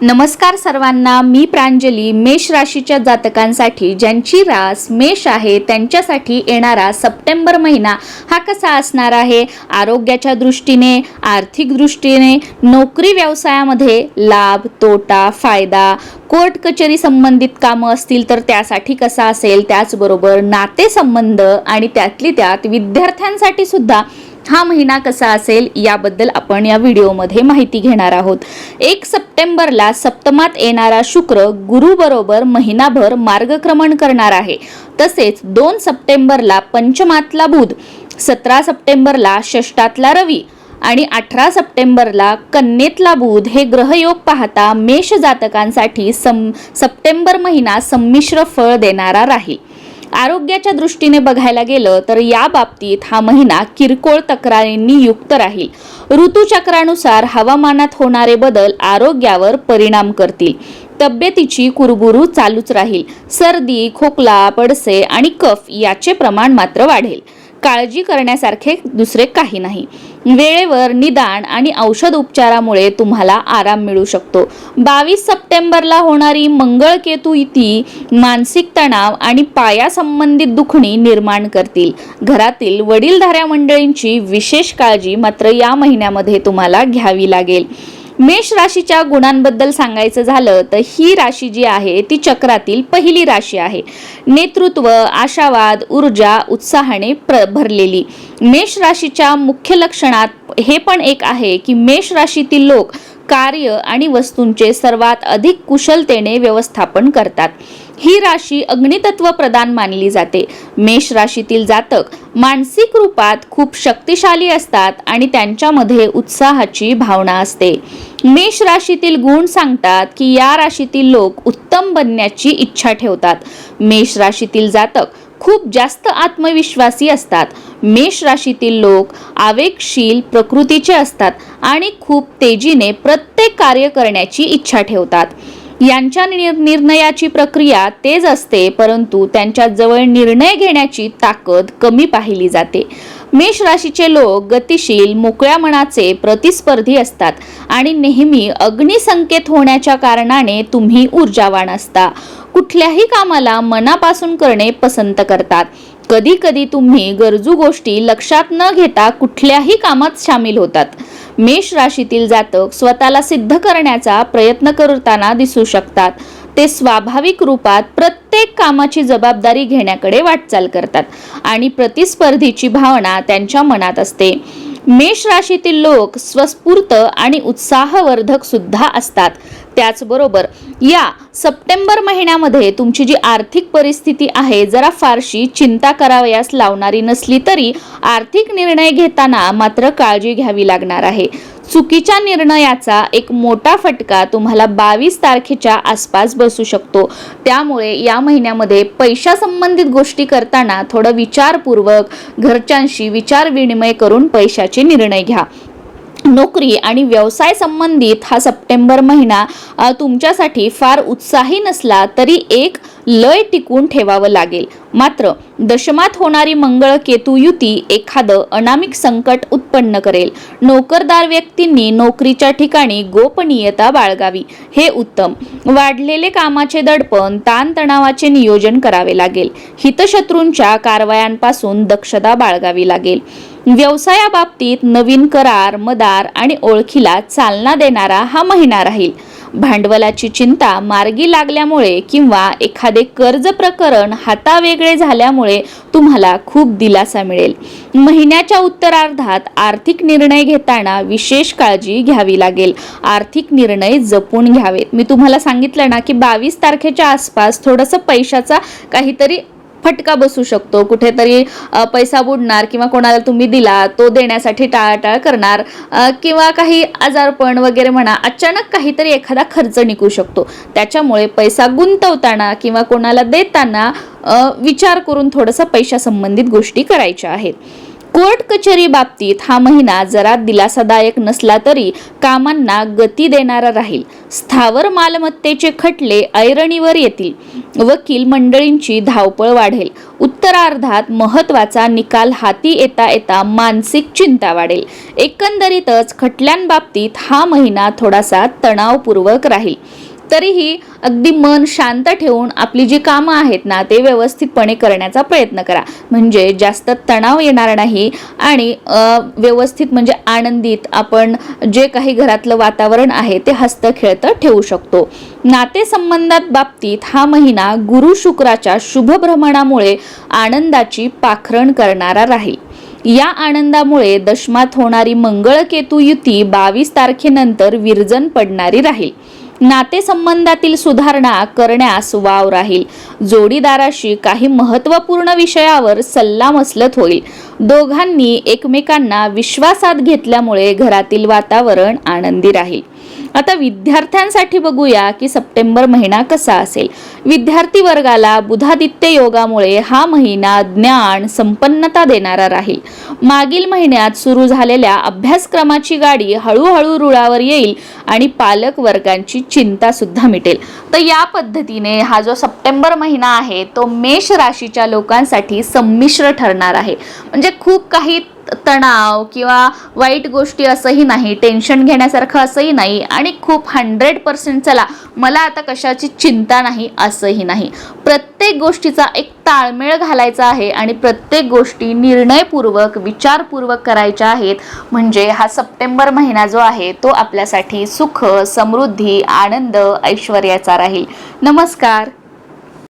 नमस्कार सर्वांना मी प्रांजली मेष राशीच्या जातकांसाठी ज्यांची रास मेष आहे त्यांच्यासाठी येणारा सप्टेंबर महिना हा कसा असणार आहे? आरोग्याच्या दृष्टीने आर्थिक दृष्टीने नोकरी व्यवसायामध्ये लाभ तोटा फायदा कोर्ट कचेरी संबंधित कामं असतील तर त्यासाठी कसा असेल? त्याचबरोबर नातेसंबंध आणि त्यातली त्यात विद्यार्थ्यांसाठी सुद्धा हा महिना कसा असेल याबद्दल आपण या व्हिडिओमध्ये माहिती घेणार आहोत. एक सप्टेंबरला सप्तमात येणारा शुक्र गुरुबरोबर महिनाभर मार्गक्रमण करणार आहे. तसेच दोन सप्टेंबरला पंचमातला बुध सतरा सप्टेंबरला षष्टातला रवी आणि अठरा सप्टेंबरला कन्येतला बुध हे ग्रहयोग पाहता मेष जातकांसाठी सम सप्टेंबर महिना संमिश्र फळ देणारा राहील. आरोग्याच्या दृष्टीने बघायला गेलं तर या बाबतीत हा महिना किरकोळ तक्रारींनी युक्त राहील. ऋतुचक्रानुसार हवामानात होणारे बदल आरोग्यावर परिणाम करतील. तब्येतीची कुरबुरू चालूच राहील. सर्दी खोकला पडसे आणि कफ याचे प्रमाण मात्र वाढेल. काळजी करण्यासारखे दुसरे काही नाही. वेळेवर निदान आणि औषध उपचारामुळे तुम्हाला आराम मिळू शकतो. बावीस सप्टेंबरला होणारी मंगळकेतू इति मानसिक तणाव आणि पायासंबंधित दुखणी निर्माण करतील. घरातील वडीलधाऱ्या मंडळींची विशेष काळजी मात्र या महिन्यामध्ये तुम्हाला घ्यावी लागेल. मेष राशीच्या गुणांबद्दल सांगायचं झालं तर ही राशी जी आहे ती चक्रातील पहिली राशी आहे. नेतृत्व आशावाद ऊर्जा उत्साहाने प्र भरलेली. मेष राशीच्या मुख्य लक्षणात हे पण एक आहे की मेष राशीतील लोक कार्य आणि वस्तूंचे सर्वात अधिक कुशलतेने व्यवस्थापन करतात. ही राशी अग्नितत्व प्रदान मानली जाते. मेष राशीतील जातक मानसिक रूपात खूप शक्तिशाली असतात आणि त्यांच्यामध्ये उत्साहाची भावना असते. मेष राशीतील गुण सांगतात की या राशीतील लोक उत्तम बनण्याची इच्छा ठेवतात. मेष राशीतील जातक खूप जास्त आत्मविश्वासी असतात. मेष राशीतील लोक आवेगशील प्रकृतीचे असतात आणि खूप तेजीने प्रत्येक कार्य करण्याची इच्छा ठेवतात. यांच्या निर्णयाची प्रक्रिया तेज असते परंतु त्यांच्याजवळ निर्णय घेण्याची ताकद कमी पाहिली जाते. मेष राशीचे लोक गतिशील मोकळ्या मनाचे प्रतिस्पर्धी असतात आणि नेहमी अग्निसंकेत होण्याच्या कारणाने तुम्ही ऊर्जावान असता. कुठल्याही कामाला मनापासून करणे पसंत करतात. कधी कधी तुम्ही गरजू गोष्टी लक्षात न घेता कुठल्याही कामात सामील होतात. मेष राशीतील जातक स्वतःला सिद्ध करण्याचा प्रयत्न करताना दिसू शकतात. ते स्वाभाविक रूपात प्रत्येक कामाची जबाबदारी घेण्याकडे वाटचाल करतात आणि प्रतिस्पर्धीची भावना त्यांच्या मनात असते. मेष राशीतील लोक स्वस्फूर्त आणि उत्साहवर्धक सुद्धा असतात. त्याचबरोबर या सप्टेंबर महिन्यामध्ये तुमची जी आर्थिक परिस्थिती आहे जरा फारशी चिंता करावयास लावणारी नसली तरी आर्थिक निर्णय घेताना मात्र काळजी घ्यावी लागणार आहे. चुकीच्या निर्णयाचा एक मोठा फटका तुम्हाला बावीस तारखेच्या आसपास बसू शकतो. त्यामुळे या महिन्यामध्ये पैशासंबंधित गोष्टी करताना थोडं विचारपूर्वक घरच्यांशी विचार विनिमय करून पैशाचे निर्णय घ्या. नोकरी आणि व्यवसाय संबंधित हा सप्टेंबर महिना तुमच्यासाठी फार उत्साही नसला तरी एक लय टिकून ठेवावं लागेल. मात्र दशमात होणारी मंगळ केतू युती एखादं अनामिक संकट उत्पन्न करेल. नोकरदार व्यक्तींनी नोकरीच्या ठिकाणी गोपनीयता बाळगावी हे उत्तम. वाढलेले कामाचे दडपण ताणतणावाचे नियोजन करावे लागेल. हितशत्रूंच्या कारवायांपासून दक्षता बाळगावी लागेल. व्यवसायाबाबतीत नवीन करार मदार आणि ओळखीला चालना देणारा हा महिना राहील. भांडवलाची चिंता मार्गी लागल्यामुळे किंवा एखादे कर्ज प्रकरण हातावेगळे झाल्यामुळे तुम्हाला खूप दिलासा मिळेल. महिन्याच्या उत्तरार्धात आर्थिक निर्णय घेताना विशेष काळजी घ्यावी लागेल. आर्थिक निर्णय जपून घ्यावेत. मी तुम्हाला सांगितलं ना की बावीस तारखेच्या आसपास थोडंसं पैशाचा काहीतरी फटका बसू शकतो. कुठेतरी पैसा बुडणार किंवा कोणाला तुम्ही दिला तो देण्यासाठी टाळाटाळ करणार किंवा काही आजारपण वगैरे म्हणा अचानक काहीतरी एखादा खर्च निघू शकतो. त्याच्यामुळे पैसा गुंतवताना किंवा कोणाला देताना विचार करून थोडंसं पैशासंबंधित गोष्टी करायच्या आहेत. कोर्ट कचेरी बाबतीत हा महिना जरा दिलासादायक नसला तरी कामांना गती देणारा राहील. स्थावर मालमत्तेचे खटले ऐरणीवर येतील. वकील मंडळींची धावपळ वाढेल. उत्तरार्धात महत्त्वाचा निकाल हाती येता येता मानसिक चिंता वाढेल. एकंदरीतच खटल्यांबाबतीत हा महिना थोडासा तणावपूर्वक राहील. तरीही अगदी मन शांत ठेवून आपली जी कामं आहेत ना ते व्यवस्थितपणे करण्याचा प्रयत्न करा. म्हणजे जास्त तणाव येणार नाही आणि व्यवस्थित म्हणजे आनंदित आपण जे काही घरातलं वातावरण आहे ते हस्तखेळतं ठेवू शकतो. नातेसंबंधात बाबतीत हा महिना गुरु शुक्राच्या शुभभ्रमणामुळे आनंदाची पाखरण करणारा राहील. या आनंदामुळे दशमात होणारी मंगळकेतू युती बावीस तारखेनंतर विरजन पडणारी राहील. नातेसंबंधातील सुधारणा करण्यास वाव राहील. जोडीदाराशी काही महत्त्वपूर्ण विषयावर सल्लामसलत होईल. दोघांनी एकमेकांना विश्वासात घेतल्यामुळे घरातील वातावरण आनंदी राहील. आता विद्यार्थ्यांसाठी बघूया की सप्टेंबर महिना कसा असेल. विद्यार्थी वर्गाला बुधादित्य योगामुळे हा महिना ज्ञान संपन्नता देणारा राहील. मागील महिन्यात सुरू झालेल्या अभ्यासक्रमाची गाडी हळूहळू रुळावर येईल आणि पालक वर्गांची चिंता सुद्धा मिटेल. तर या पद्धतीने हा जो सप्टेंबर महिना आहे तो मेष राशीच्या लोकांसाठी संमिश्र ठरणार आहे. म्हणजे खूप काही तणाव किंवा वाईट गोष्टी असंही नाही टेन्शन घेण्यासारखं असंही नाही आणि खूप हंड्रेड पर्सेंट चला मला आता कशाची चिंता नाही असंही नाही. प्रत्येक गोष्टीचा एक ताळमेळ घालायचा आहे आणि प्रत्येक गोष्टी निर्णयपूर्वक विचारपूर्वक करायच्या आहेत. म्हणजे हा सप्टेंबर महिना जो आहे तो आपल्यासाठी सुख समृद्धी आनंद ऐश्वर्याचा राहील. नमस्कार.